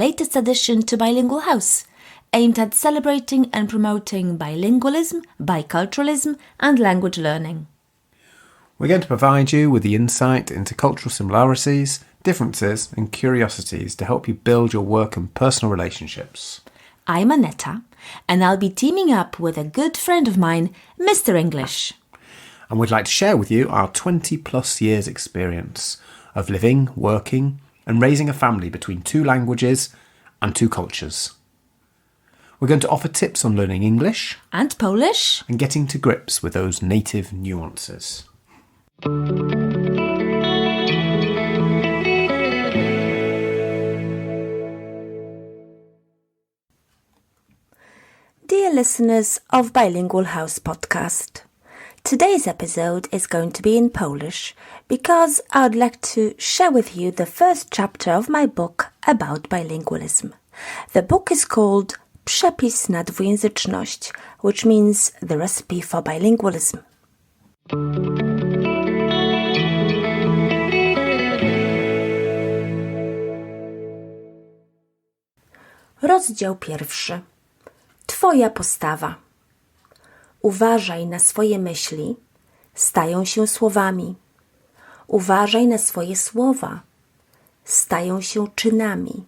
latest addition to Bilingual House, aimed at celebrating and promoting bilingualism, biculturalism, and language learning. We're going to provide you with the insight into cultural similarities, differences, and curiosities to help you build your work and personal relationships. I'm Anetta, and I'll be teaming up with a good friend of mine, Mr. English. And we'd like to share with you our 20 plus years experience of living, working, and raising a family between two languages and two cultures. We're going to offer tips on learning English And Polish? and getting to grips with those native nuances. Dear listeners of Bilingual House podcast, today's episode is going to be in Polish because I would like to share with you the first chapter of my book about bilingualism. The book is called Przepis na dwujęzyczność, which means the recipe for bilingualism. Rozdział pierwszy. Twoja postawa. Uważaj na swoje myśli, stają się słowami. Uważaj na swoje słowa, stają się czynami.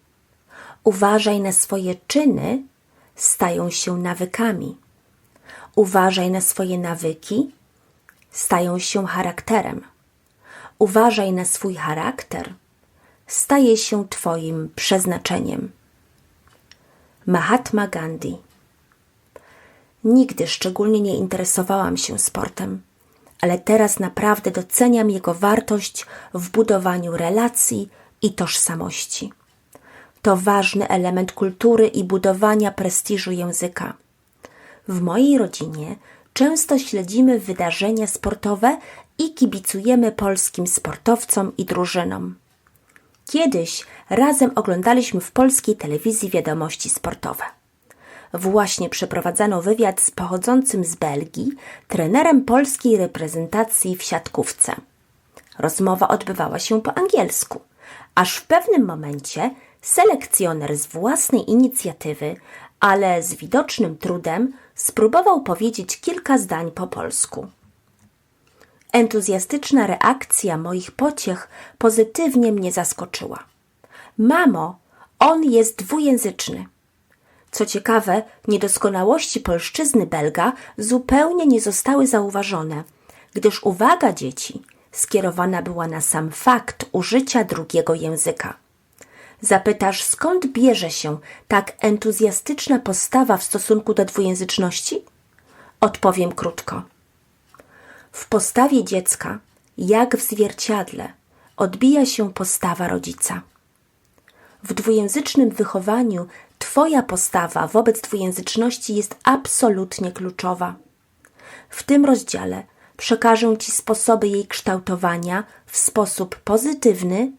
Uważaj na swoje czyny, stają się nawykami. Uważaj na swoje nawyki, stają się charakterem. Uważaj na swój charakter, staje się Twoim przeznaczeniem. Mahatma Gandhi. Nigdy szczególnie nie interesowałam się sportem, ale teraz naprawdę doceniam jego wartość w budowaniu relacji i tożsamości. To ważny element kultury i budowania prestiżu języka. W mojej rodzinie często śledzimy wydarzenia sportowe i kibicujemy polskim sportowcom i drużynom. Kiedyś razem oglądaliśmy w polskiej telewizji wiadomości sportowe. Właśnie przeprowadzano wywiad z pochodzącym z Belgii trenerem polskiej reprezentacji w siatkówce. Rozmowa odbywała się po angielsku, aż w pewnym momencie selekcjoner z własnej inicjatywy, ale z widocznym trudem, spróbował powiedzieć kilka zdań po polsku. Entuzjastyczna reakcja moich pociech pozytywnie mnie zaskoczyła. Mamo, on jest dwujęzyczny. Co ciekawe, niedoskonałości polszczyzny Belga zupełnie nie zostały zauważone, gdyż uwaga dzieci skierowana była na sam fakt użycia drugiego języka. Zapytasz, skąd bierze się tak entuzjastyczna postawa w stosunku do dwujęzyczności? Odpowiem krótko. W postawie dziecka, jak w zwierciadle, odbija się postawa rodzica. W dwujęzycznym wychowaniu Twoja postawa wobec dwujęzyczności jest absolutnie kluczowa. W tym rozdziale przekażę Ci sposoby jej kształtowania w sposób pozytywny,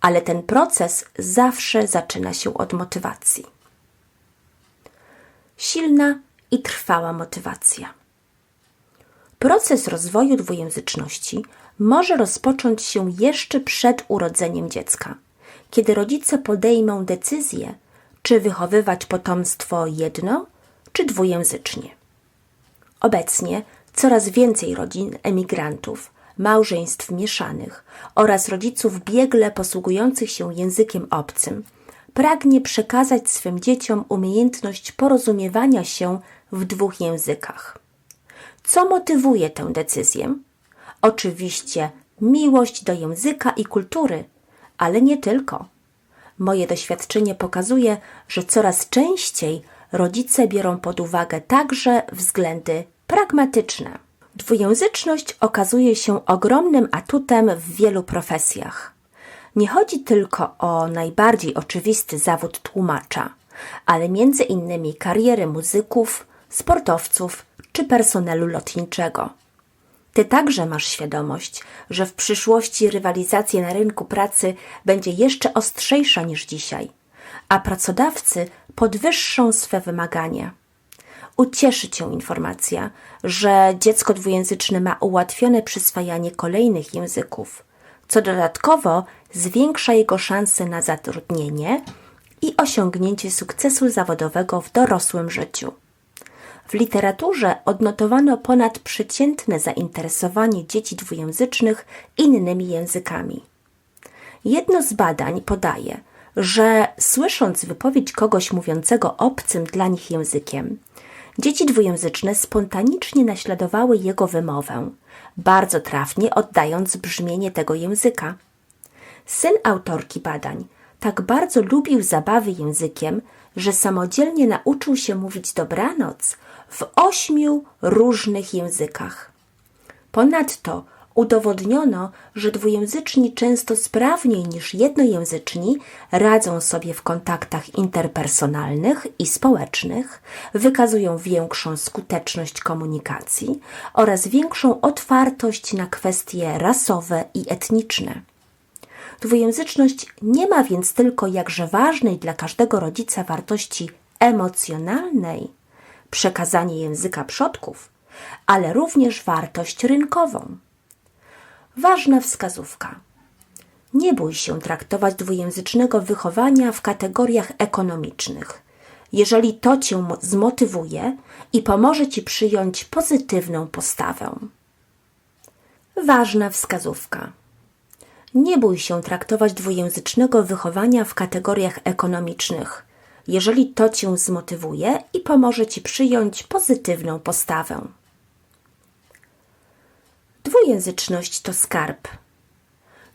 ale ten proces zawsze zaczyna się od motywacji. Silna i trwała motywacja. Proces rozwoju dwujęzyczności może rozpocząć się jeszcze przed urodzeniem dziecka, kiedy rodzice podejmą decyzję, czy wychowywać potomstwo jedno czy dwujęzycznie. Obecnie coraz więcej rodzin emigrantów, małżeństw mieszanych oraz rodziców biegle posługujących się językiem obcym pragnie przekazać swym dzieciom umiejętność porozumiewania się w dwóch językach. Co motywuje tę decyzję? Oczywiście miłość do języka i kultury, ale nie tylko. Moje doświadczenie pokazuje, że coraz częściej rodzice biorą pod uwagę także względy pragmatyczne. Dwujęzyczność okazuje się ogromnym atutem w wielu profesjach. Nie chodzi tylko o najbardziej oczywisty zawód tłumacza, ale między innymi kariery muzyków, sportowców czy personelu lotniczego. Ty także masz świadomość, że w przyszłości rywalizacja na rynku pracy będzie jeszcze ostrzejsza niż dzisiaj, a pracodawcy podwyższą swe wymagania. Ucieszy Cię informacja, że dziecko dwujęzyczne ma ułatwione przyswajanie kolejnych języków, co dodatkowo zwiększa jego szanse na zatrudnienie i osiągnięcie sukcesu zawodowego w dorosłym życiu. W literaturze odnotowano ponadprzeciętne zainteresowanie dzieci dwujęzycznych innymi językami. Jedno z badań podaje, że słysząc wypowiedź kogoś mówiącego obcym dla nich językiem, dzieci dwujęzyczne spontanicznie naśladowały jego wymowę, bardzo trafnie oddając brzmienie tego języka. Syn autorki badań tak bardzo lubił zabawy językiem, że samodzielnie nauczył się mówić dobranoc w ośmiu różnych językach. Ponadto udowodniono, że dwujęzyczni często sprawniej niż jednojęzyczni radzą sobie w kontaktach interpersonalnych i społecznych, wykazują większą skuteczność komunikacji oraz większą otwartość na kwestie rasowe i etniczne. Dwujęzyczność nie ma więc tylko jakże ważnej dla każdego rodzica wartości emocjonalnej, przekazanie języka przodków, ale również wartość rynkową. Ważna wskazówka. Nie bój się traktować dwujęzycznego wychowania w kategoriach ekonomicznych, jeżeli to cię mo- zmotywuje i pomoże ci przyjąć pozytywną postawę. Ważna wskazówka. Nie bój się traktować dwujęzycznego wychowania w kategoriach ekonomicznych, jeżeli to cię zmotywuje i pomoże ci przyjąć pozytywną postawę. Dwujęzyczność to skarb.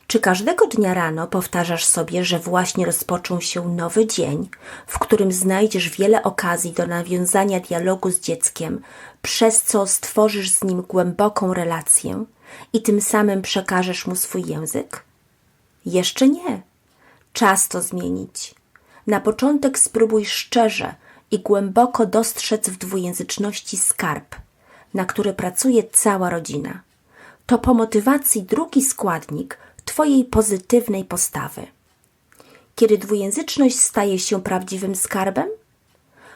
Czy każdego dnia rano powtarzasz sobie, że właśnie rozpoczął się nowy dzień, w którym znajdziesz wiele okazji do nawiązania dialogu z dzieckiem, przez co stworzysz z nim głęboką relację i tym samym przekażesz mu swój język? Jeszcze nie. Czas to zmienić. Na początek spróbuj szczerze i głęboko dostrzec w dwujęzyczności skarb, na który pracuje cała rodzina. To po motywacji drugi składnik Twojej pozytywnej postawy. Kiedy dwujęzyczność staje się prawdziwym skarbem?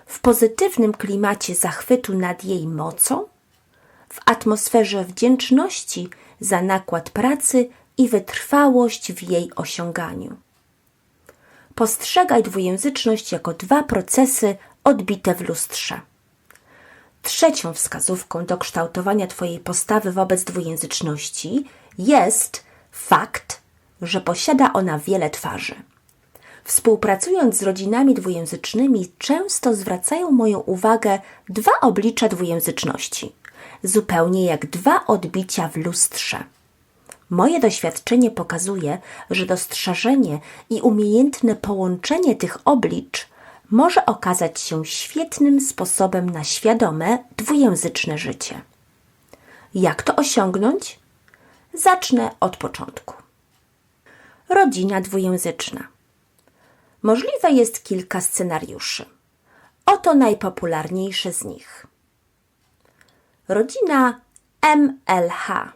W pozytywnym klimacie zachwytu nad jej mocą? W atmosferze wdzięczności za nakład pracy i wytrwałość w jej osiąganiu. Postrzegaj dwujęzyczność jako dwa procesy odbite w lustrze. Trzecią wskazówką do kształtowania Twojej postawy wobec dwujęzyczności jest fakt, że posiada ona wiele twarzy. Współpracując z rodzinami dwujęzycznymi, często zwracają moją uwagę dwa oblicza dwujęzyczności, zupełnie jak dwa odbicia w lustrze. Moje doświadczenie pokazuje, że dostrzeżenie i umiejętne połączenie tych oblicz może okazać się świetnym sposobem na świadome dwujęzyczne życie. Jak to osiągnąć? Zacznę od początku. Rodzina dwujęzyczna. Możliwe jest kilka scenariuszy. Oto najpopularniejsze z nich. Rodzina MLH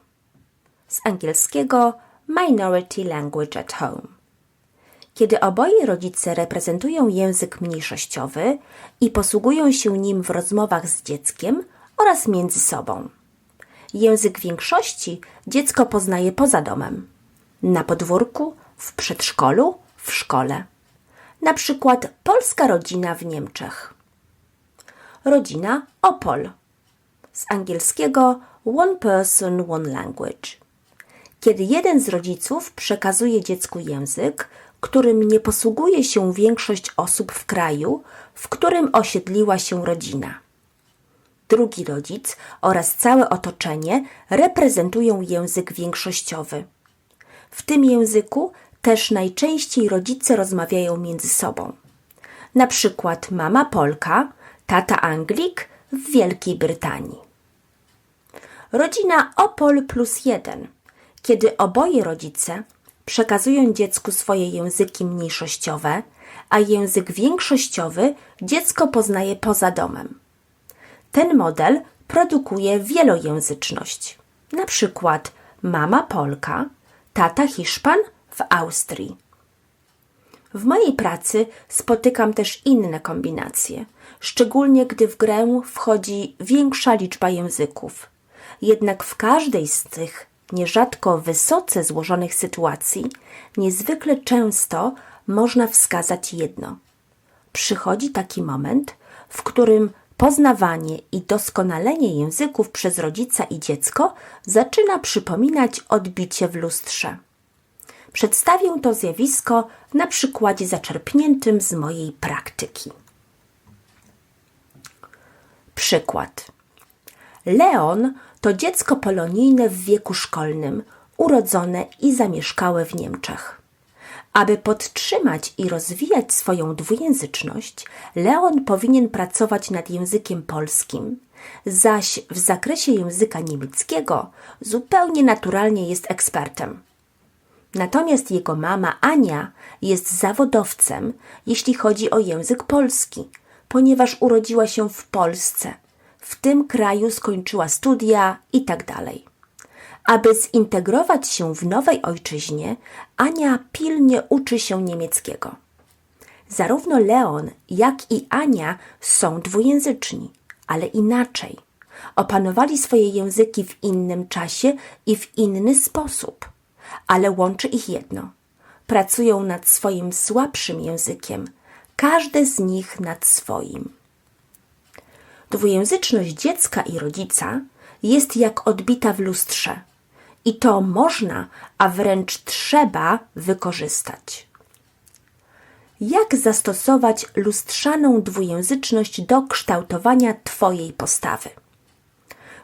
z angielskiego Minority Language at Home. Kiedy oboje rodzice reprezentują język mniejszościowy i posługują się nim w rozmowach z dzieckiem oraz między sobą. Język większości dziecko poznaje poza domem, na podwórku, w przedszkolu, w szkole. Na przykład polska rodzina w Niemczech. Rodzina Opol z angielskiego One Person, One Language. Kiedy jeden z rodziców przekazuje dziecku język, którym nie posługuje się większość osób w kraju, w którym osiedliła się rodzina. Drugi rodzic oraz całe otoczenie reprezentują język większościowy. W tym języku też najczęściej rodzice rozmawiają między sobą. Na przykład mama Polka, tata Anglik w Wielkiej Brytanii. Rodzina Opol plus jeden, kiedy oboje rodzice przekazują dziecku swoje języki mniejszościowe, a język większościowy dziecko poznaje poza domem. Ten model produkuje wielojęzyczność. Na przykład mama Polka, tata Hiszpan w Austrii. W mojej pracy spotykam też inne kombinacje, szczególnie gdy w grę wchodzi większa liczba języków. Jednak w każdej z tych nierzadko wysoce złożonych sytuacji niezwykle często można wskazać jedno przychodzi taki moment, w którym poznawanie i doskonalenie języków przez rodzica i dziecko zaczyna przypominać odbicie w lustrze. Przedstawię to zjawisko na przykładzie zaczerpniętym z mojej praktyki. Przykład. Leon to dziecko polonijne w wieku szkolnym, urodzone i zamieszkałe w Niemczech. Aby podtrzymać i rozwijać swoją dwujęzyczność, Leon powinien pracować nad językiem polskim, zaś w zakresie języka niemieckiego zupełnie naturalnie jest ekspertem. Natomiast jego mama Ania jest zawodowcem, jeśli chodzi o język polski, ponieważ urodziła się w Polsce, w tym kraju skończyła studia itd. Aby zintegrować się w nowej ojczyźnie, Ania pilnie uczy się niemieckiego. Zarówno Leon, jak i Ania są dwujęzyczni, ale inaczej. Opanowali swoje języki w innym czasie i w inny sposób, ale łączy ich jedno. Pracują nad swoim słabszym językiem, każdy z nich nad swoim. Dwujęzyczność dziecka i rodzica jest jak odbita w lustrze i to można, a wręcz trzeba wykorzystać. Jak zastosować lustrzaną dwujęzyczność do kształtowania Twojej postawy?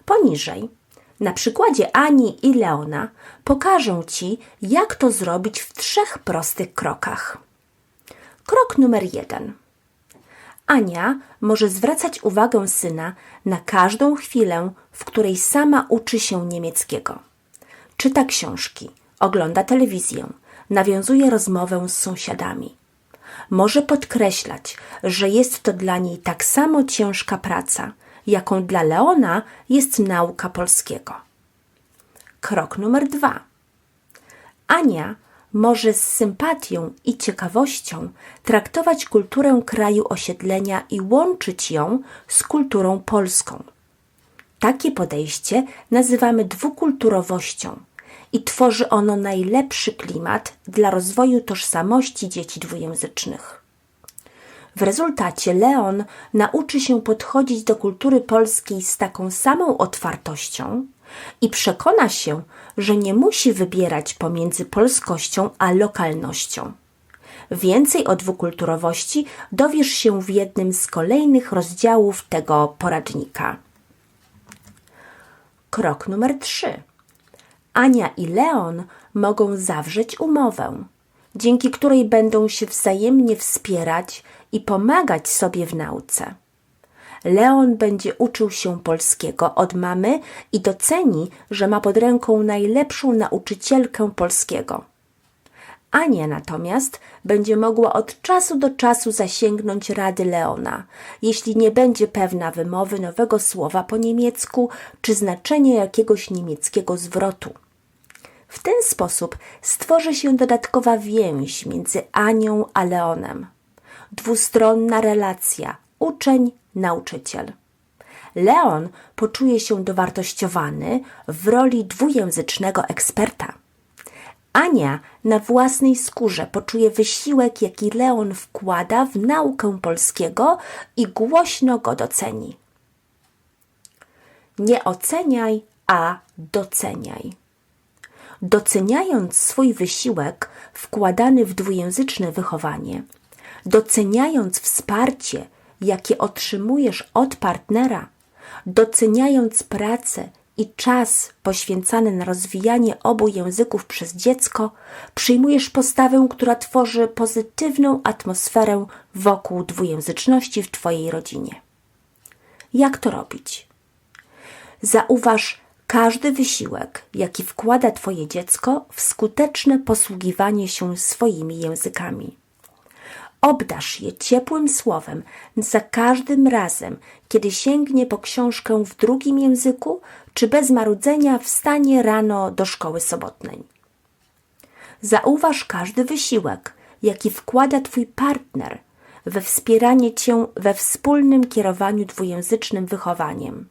Poniżej, na przykładzie Ani i Leona, pokażę Ci, jak to zrobić w trzech prostych krokach. Krok numer jeden. Ania może zwracać uwagę syna na każdą chwilę, w której sama uczy się niemieckiego. Czyta książki, ogląda telewizję, nawiązuje rozmowę z sąsiadami. Może podkreślać, że jest to dla niej tak samo ciężka praca, jaką dla Leona jest nauka polskiego. Krok numer dwa. Ania może z sympatią i ciekawością traktować kulturę kraju osiedlenia i łączyć ją z kulturą polską. Takie podejście nazywamy dwukulturowością i tworzy ono najlepszy klimat dla rozwoju tożsamości dzieci dwujęzycznych. W rezultacie Leon nauczy się podchodzić do kultury polskiej z taką samą otwartością i przekona się, że nie musi wybierać pomiędzy polskością a lokalnością. Więcej o dwukulturowości dowiesz się w jednym z kolejnych rozdziałów tego poradnika. Krok numer 3. Ania i Leon mogą zawrzeć umowę, dzięki której będą się wzajemnie wspierać i pomagać sobie w nauce. Leon będzie uczył się polskiego od mamy i doceni, że ma pod ręką najlepszą nauczycielkę polskiego. Ania natomiast będzie mogła od czasu do czasu zasięgnąć rady Leona, jeśli nie będzie pewna wymowy nowego słowa po niemiecku czy znaczenia jakiegoś niemieckiego zwrotu. W ten sposób stworzy się dodatkowa więź między Anią a Leonem. Dwustronna relacja uczeń-nauczyciel. Leon poczuje się dowartościowany w roli dwujęzycznego eksperta. Ania na własnej skórze poczuje wysiłek, jaki Leon wkłada w naukę polskiego i głośno go doceni. Nie oceniaj, a doceniaj. Doceniając swój wysiłek wkładany w dwujęzyczne wychowanie, doceniając wsparcie, jakie otrzymujesz od partnera, doceniając pracę i czas poświęcany na rozwijanie obu języków przez dziecko, przyjmujesz postawę, która tworzy pozytywną atmosferę wokół dwujęzyczności w Twojej rodzinie. Jak to robić? Zauważ każdy wysiłek, jaki wkłada Twoje dziecko w skuteczne posługiwanie się swoimi językami. Obdasz je ciepłym słowem za każdym razem, kiedy sięgnie po książkę w drugim języku, czy bez marudzenia wstanie rano do szkoły sobotnej. Zauważ każdy wysiłek, jaki wkłada Twój partner we wspieranie Cię we wspólnym kierowaniu dwujęzycznym wychowaniem.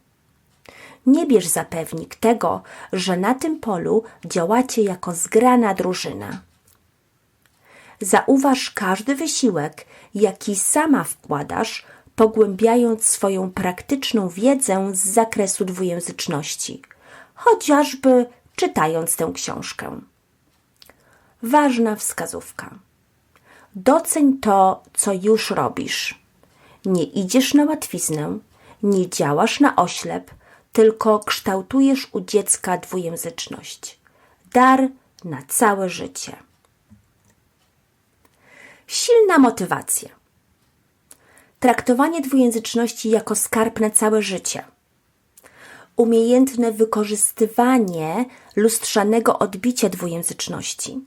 Nie bierz za pewnik tego, że na tym polu działacie jako zgrana drużyna. Zauważ każdy wysiłek, jaki sama wkładasz, pogłębiając swoją praktyczną wiedzę z zakresu dwujęzyczności, chociażby czytając tę książkę. Ważna wskazówka. Doceń to, co już robisz. Nie idziesz na łatwiznę, nie działasz na oślep, tylko kształtujesz u dziecka dwujęzyczność. Dar na całe życie. Silna motywacja. Traktowanie dwujęzyczności jako skarb na całe życie. Umiejętne wykorzystywanie lustrzanego odbicia dwujęzyczności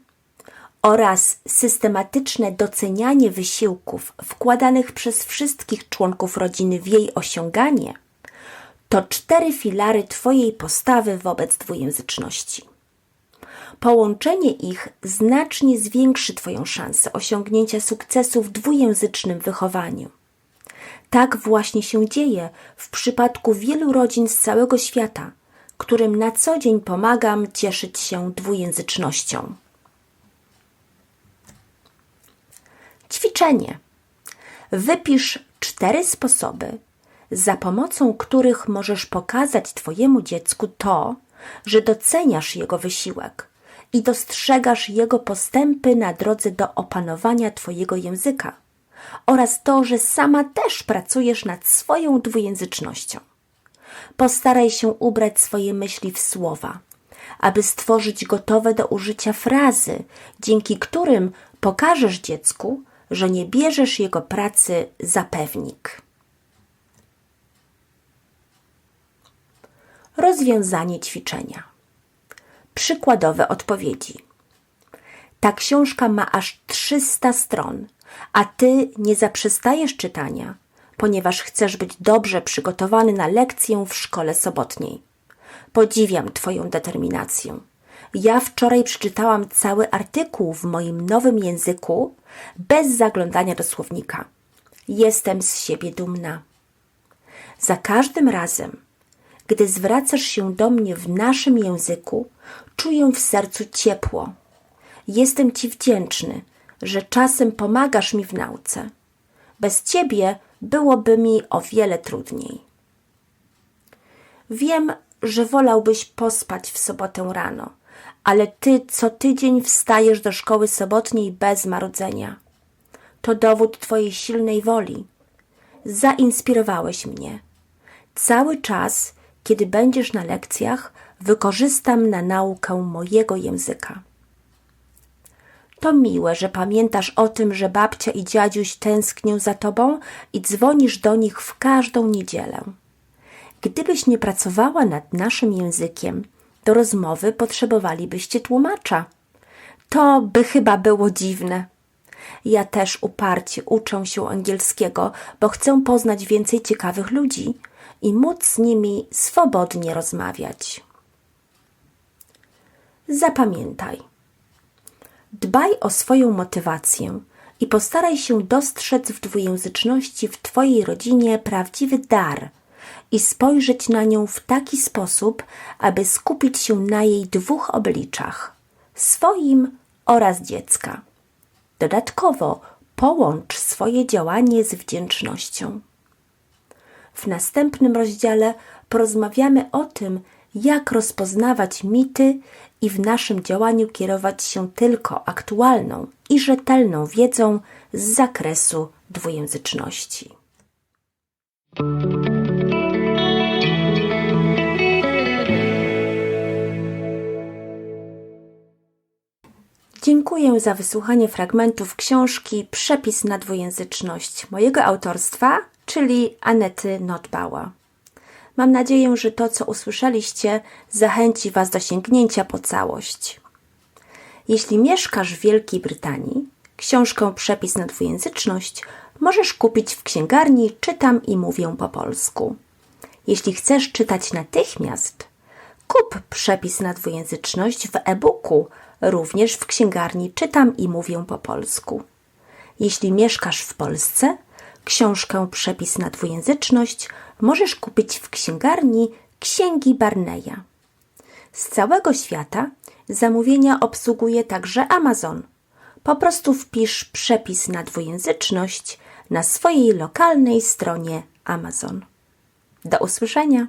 oraz systematyczne docenianie wysiłków wkładanych przez wszystkich członków rodziny w jej osiąganie to cztery filary Twojej postawy wobec dwujęzyczności. Połączenie ich znacznie zwiększy Twoją szansę osiągnięcia sukcesu w dwujęzycznym wychowaniu. Tak właśnie się dzieje w przypadku wielu rodzin z całego świata, którym na co dzień pomagam cieszyć się dwujęzycznością. Ćwiczenie. Wypisz cztery sposoby, za pomocą których możesz pokazać Twojemu dziecku to, że doceniasz jego wysiłek i dostrzegasz jego postępy na drodze do opanowania Twojego języka oraz to, że sama też pracujesz nad swoją dwujęzycznością. Postaraj się ubrać swoje myśli w słowa, aby stworzyć gotowe do użycia frazy, dzięki którym pokażesz dziecku, że nie bierzesz jego pracy za pewnik. Rozwiązanie ćwiczenia. Przykładowe odpowiedzi. Ta książka ma aż 300 stron, a ty nie zaprzestajesz czytania, ponieważ chcesz być dobrze przygotowany na lekcję w szkole sobotniej. Podziwiam Twoją determinację. Ja wczoraj przeczytałam cały artykuł w moim nowym języku bez zaglądania do słownika. Jestem z siebie dumna. Za każdym razem, gdy zwracasz się do mnie w naszym języku, czuję w sercu ciepło. Jestem Ci wdzięczny, że czasem pomagasz mi w nauce. Bez Ciebie byłoby mi o wiele trudniej. Wiem, że wolałbyś pospać w sobotę rano, ale Ty co tydzień wstajesz do szkoły sobotniej bez marudzenia. To dowód Twojej silnej woli. Zainspirowałeś mnie. Cały czas, kiedy będziesz na lekcjach, wykorzystam na naukę mojego języka. To miłe, że pamiętasz o tym, że babcia i dziadziuś tęsknią za tobą i dzwonisz do nich w każdą niedzielę. Gdybyś nie pracowała nad naszym językiem, do rozmowy potrzebowalibyście tłumacza. To by chyba było dziwne. Ja też uparcie uczę się angielskiego, bo chcę poznać więcej ciekawych ludzi i móc z nimi swobodnie rozmawiać. Zapamiętaj. Dbaj o swoją motywację i postaraj się dostrzec w dwujęzyczności w Twojej rodzinie prawdziwy dar i spojrzeć na nią w taki sposób, aby skupić się na jej dwóch obliczach swoim oraz dziecka. Dodatkowo połącz swoje działanie z wdzięcznością. W następnym rozdziale porozmawiamy o tym, jak rozpoznawać mity i w naszym działaniu kierować się tylko aktualną i rzetelną wiedzą z zakresu dwujęzyczności. Dziękuję za wysłuchanie fragmentów książki Przepis na dwujęzyczność mojego autorstwa, czyli Anety Notbała. Mam nadzieję, że to, co usłyszeliście, zachęci Was do sięgnięcia po całość. Jeśli mieszkasz w Wielkiej Brytanii, książkę Przepis na dwujęzyczność możesz kupić w księgarni Czytam i mówię po polsku. Jeśli chcesz czytać natychmiast, kup przepis na dwujęzyczność w e-booku, również w księgarni Czytam i mówię po polsku. Jeśli mieszkasz w Polsce, książkę Przepis na dwujęzyczność możesz kupić w księgarni Księgi Barneya. Z całego świata zamówienia obsługuje także Amazon. po prostu wpisz przepis na dwujęzyczność na swojej lokalnej stronie Amazon. Do usłyszenia!